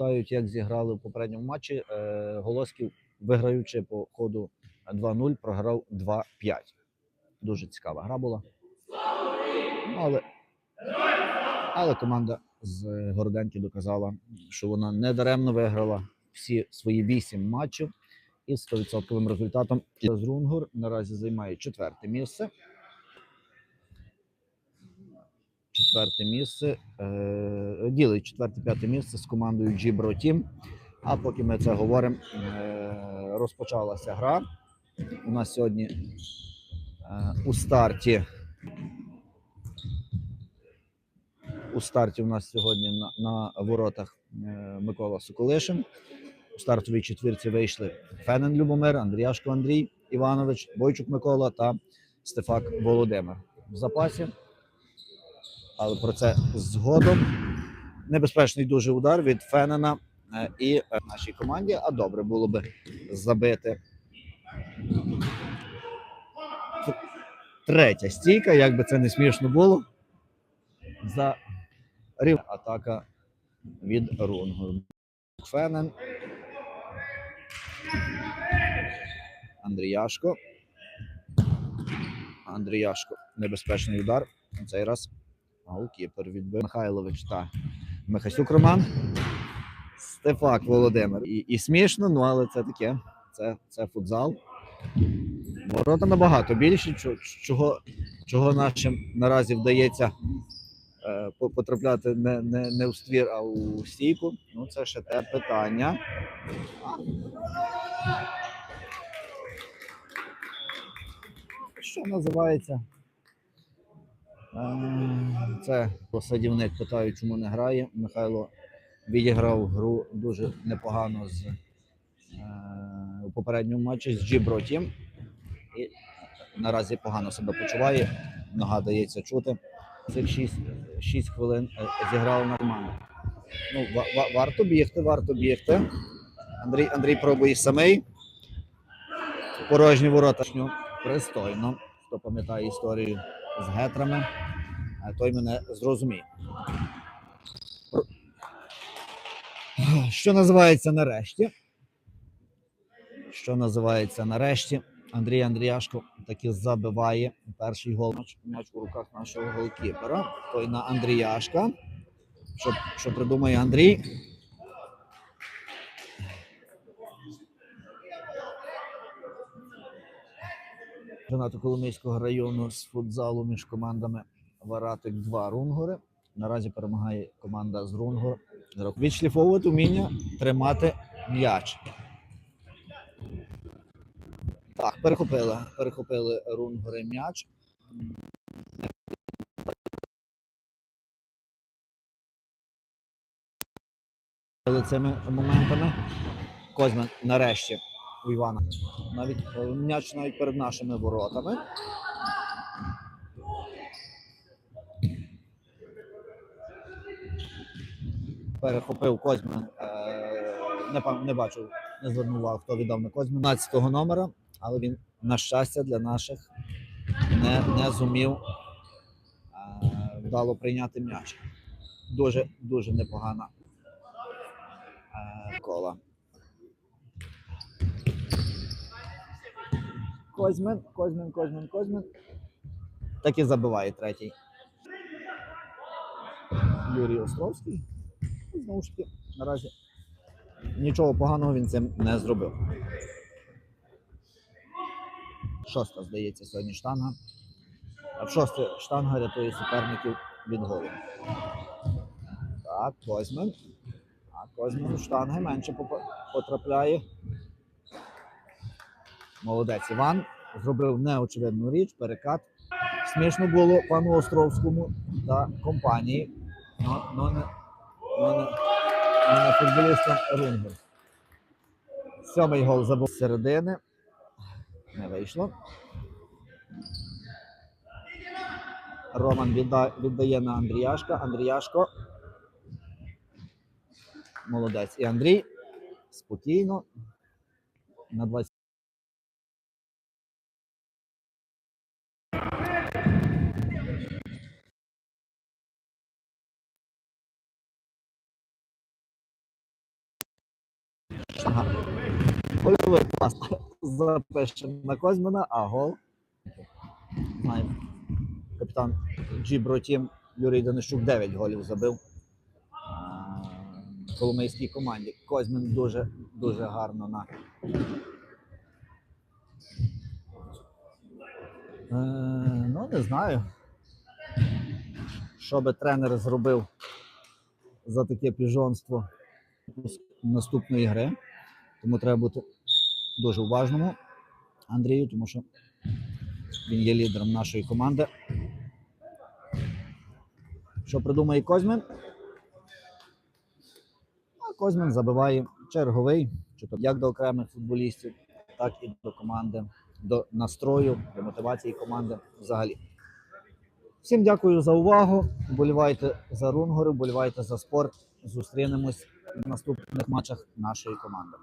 Пам'ятають, як зіграли в попередньому матчі. Е, Голосків, виграючи по ходу 2-0, програв 2-5. Дуже цікава гра була. Але, але команда з Городенки доказала, що вона недаремно виграла всі свої 8 матчів із 100% результатом. З Рунгур наразі займає четверте місце. Четверте місце. Е, ділить четверте-п'яте місце з командою Gibro Team. А поки ми це говоримо, е, розпочалася гра. У нас сьогодні е, у старті. У старті у нас сьогодні на, на воротах Микола Соколишин. У стартовій четвірці вийшли Фенен Любомир, Андріашко Андрій Іванович, Бойчук Микола та Стефак Володимир. В запасі але про це згодом. Небезпечний дуже удар від Фенена е, і е, нашій команді. А добре було би забити. Третя стійка, як би це не смішно було. За рів атака від Рунгу. Фенен. Андріяшко. Андріяшко. Небезпечний удар. На цей раз Голкіпер відбив Михайлович та Михасюк Роман. Стефак Володимир. І, і смішно, ну але це таке. Це, це футзал. Ворота набагато більші, чо- чого, чого нашим наразі вдається е, потрапляти не, не, не в ствір, а у стійку. Ну, це ще те питання. Що називається? Е, Це садівник питає, чому не грає. Михайло відіграв гру дуже непогано з е, у попередньому матчі з Джібро Тім. І наразі погано себе почуває. Нога дається чути. Цих 6, 6 хвилин е, на команду. Ну, ва- ва- варто бігти, варто бігти. Андрій, Андрій пробує самий. Порожні ворота. Пристойно. Хто пам'ятає історію з гетрами, той мене зрозуміє. Що називається нарешті? Що називається нарешті? Андрій Андріяшко таки забиває перший гол. М'яч- у руках нашого голкіпера. Той на Андріяшка. Що, що придумає Андрій? Чемпіонату Коломийського району з футзалу між командами Варатик 2 Рунгори. Наразі перемагає команда з Рунгор. Відшліфовувати вміння тримати м'яч. Так, перехопили. Перехопили Рунгори м'яч. Цими моментами. Козьман нарешті у Івана. Навіть е, м'яч навіть перед нашими воротами. Перехопив Козьман. Е, не, не бачу, не звернув увагу, хто віддав на Козьман 12-го номера, але він, на щастя, для наших не, не зумів е, вдало прийняти м'яч. Дуже, дуже непогана е, кола. Козьмин, Козьмин, Козьмин, Козьмин. Так і забиває третій. Юрій Островський. Знову ж таки, наразі нічого поганого він цим не зробив. Шоста, здається, сьогодні штанга. А в шосте штанга рятує суперників від голу. Так, Козьмин. А Козьмин штанги менше потрапляє. Молодець Іван зробив неочевидну річ, перекат. Смішно було пану Островському та компанії, но, но не, но не, но Рунгер. Сьомий гол забув середини. Не вийшло. Роман відда, віддає на Андріяшка. Андріяшко. Молодець. І Андрій спокійно. На 20. Ага. Гольовий пас. Запишемо на Козьмина, а гол. Знаємо. Капітан Джібро Тім Юрій Данищук 9 голів забив. Коломийській команді. Козьмин дуже, дуже гарно на. Е, ну, не знаю. Що би тренер зробив за таке піжонство наступної гри. Тому треба бути дуже уважному Андрію, тому що він є лідером нашої команди. Що придумає Козьмин? А Козьмин забиває черговий, чи то як до окремих футболістів, так і до команди, до настрою, до мотивації команди взагалі. Всім дякую за увагу. Вболівайте за Рунгори, вболівайте за спорт. Зустрінемось в наступних матчах нашої команди.